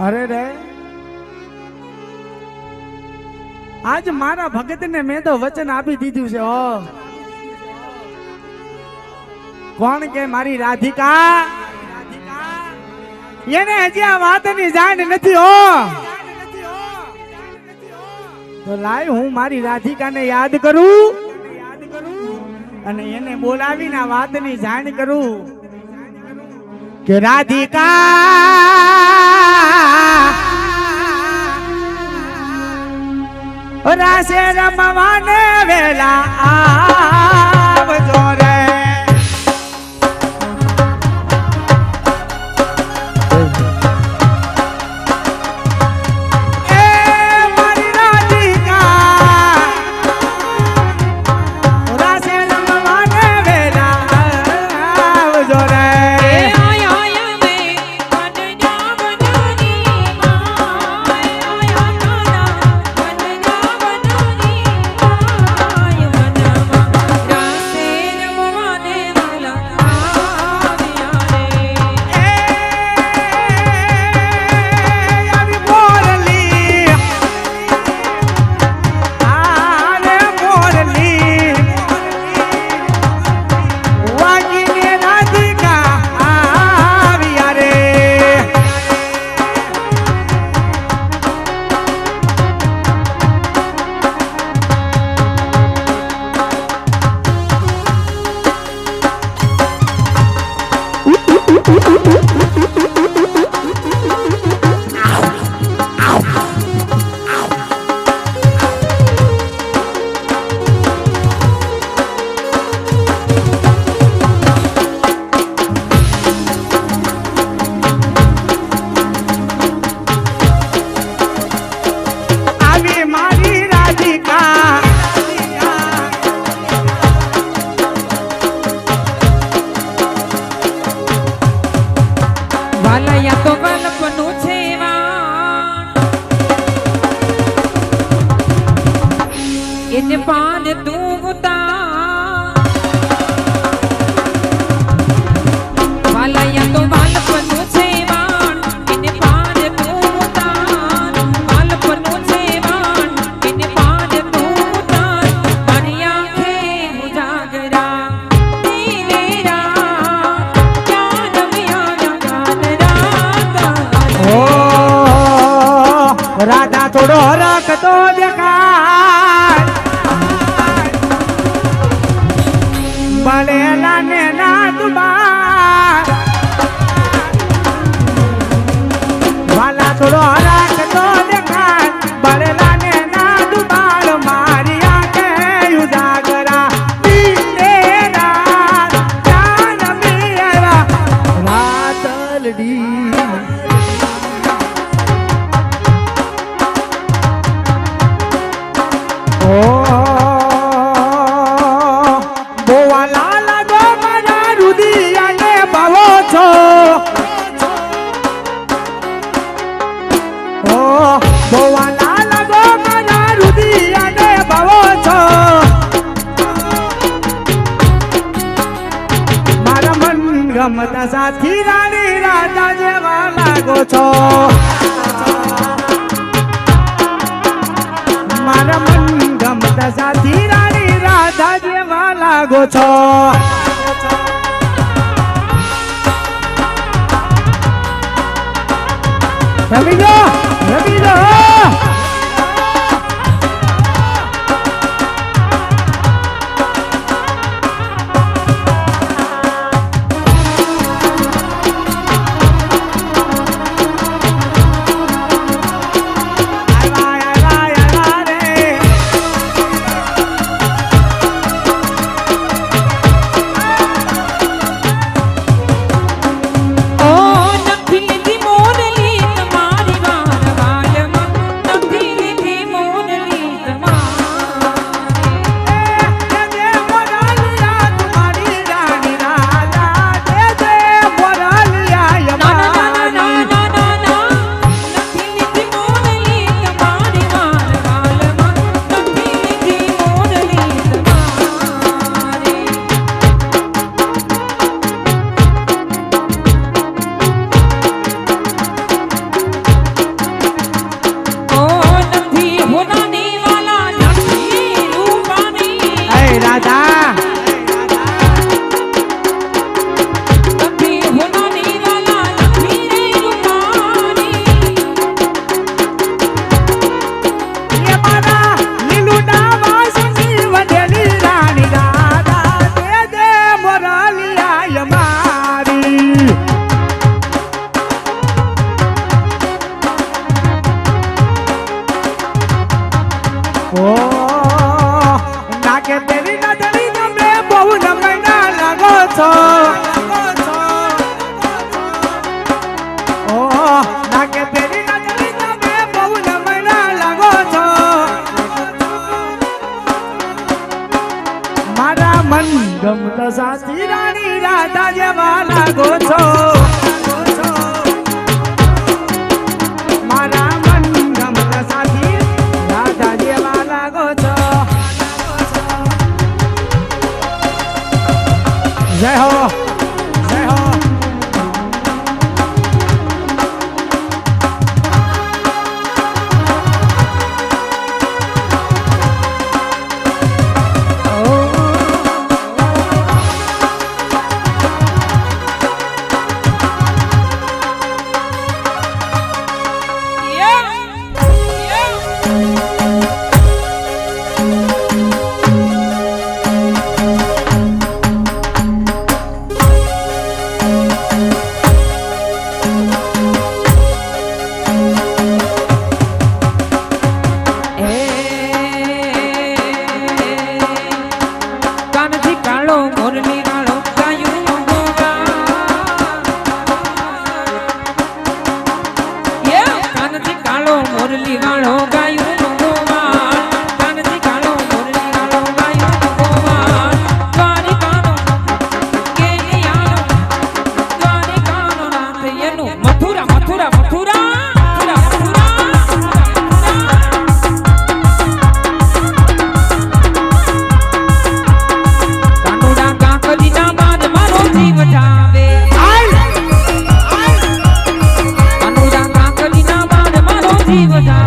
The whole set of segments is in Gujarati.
અરે રે. આજ મારા ભગતને મેં તો વચન આપી દીધું છે, હો. કોણ કે મારી રાધિકા? એને હજી આ વાતની જાણ નથી, હો. તો લાય હું મારી રાધિકાને યાદ કરું અને એને બોલાવીને આ વાતની જાણ કરું કે રાધિકા! રાસે રમવાને વેલા આવજો વાલા ગમતા સાથી રાણી, રાજા જેવા લાગો છો. મારા મન ગમતા સાથી રાણી રાધા જેવા લાગો છો. રમી જો રમી જો લાગો છો કાળો મોરલી વાળો ગાયું. Positive, guys.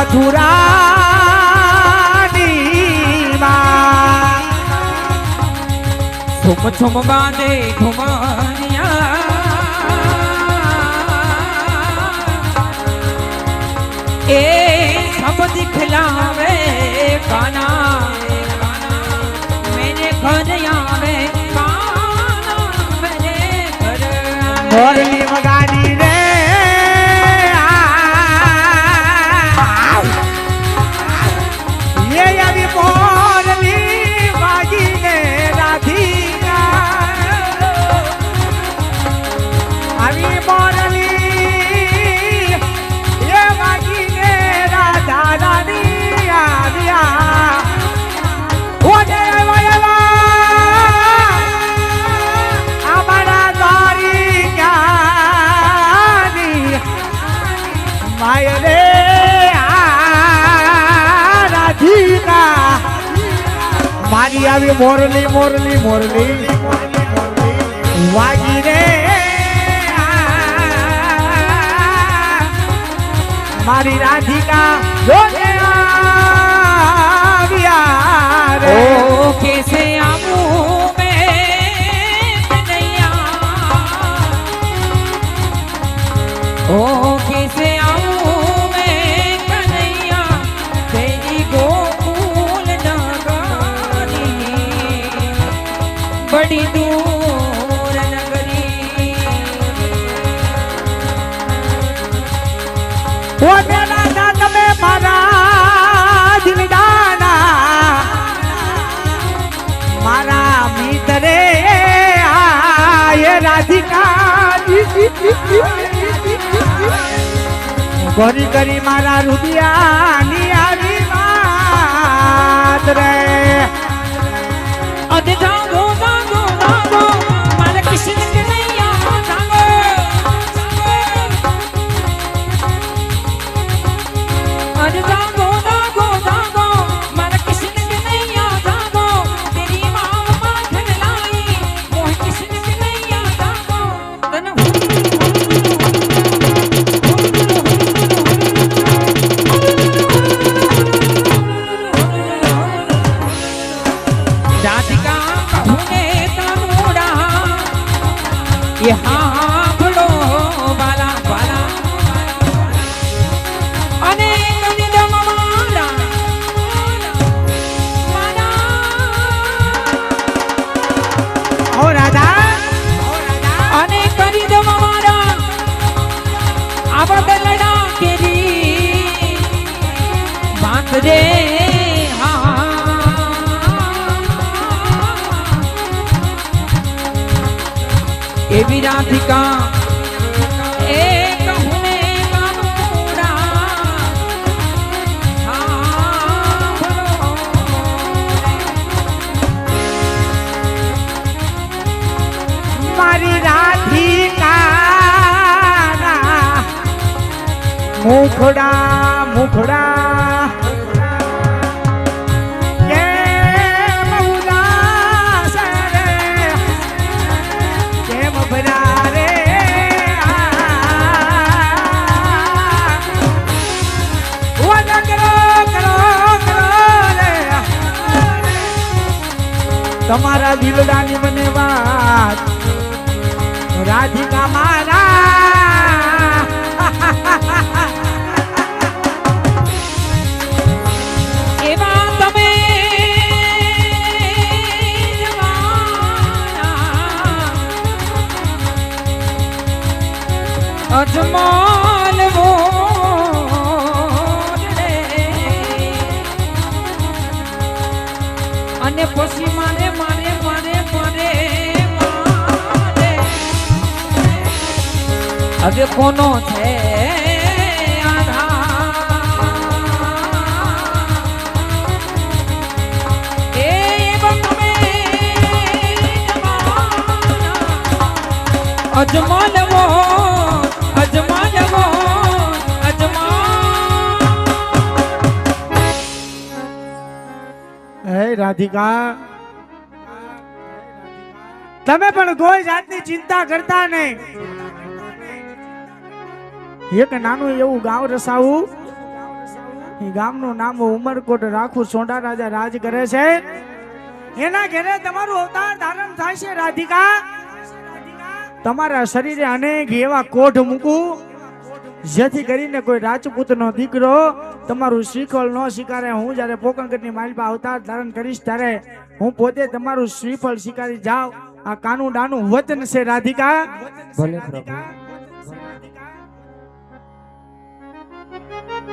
મથુરાની માં છુમ છુમ બાંધે ઘુમરિયા એ સબ દિખલાવે કાના મેરે ઘર બજાવી મોરલી મોરલી મોરલી. વાગી રે. મારી રાધિકા જોને આવ્યા કેસે આ મડી દૂર તમે મારા જીવડાના મારા મિત્રે આય ગરી કરી મારા રૂપિયાની આવી વાત રે. અધ વાત રે એવી રાધિકા મારી રાધિકા મુખડા મુખડા અજમાલ અને પછી મારે મારે મારે મારે હવે કોનો છે આધાર? રાધિકા તમે પણ કોઈ જાતની ચિંતા કરતા નહીં. એક નાનું એવું ગામ રસાવું. એ ગામનું નામ ઉમરકોટ રાખું સોંડા રાજા રાજ કરે છે. એના ઘેરે તમારું અવતાર ધારણ થાય છે, રાધિકા. તમારા શરીરે અનેક એવા કોઢ મૂકું, જેથી કરીને કોઈ રાજપૂતનો દીકરો તમારું શ્રીફળ ન સ્વીકારે હું જ્યારે પોકણગઢની માલપા અવતાર ધારણ કરીશ ત્યારે હું પોતે તમારું શ્રીફળ સ્વીકારી જાઉં આ કાનું ડાનું વતન છે રાધિકા. ભલે પ્રભુ.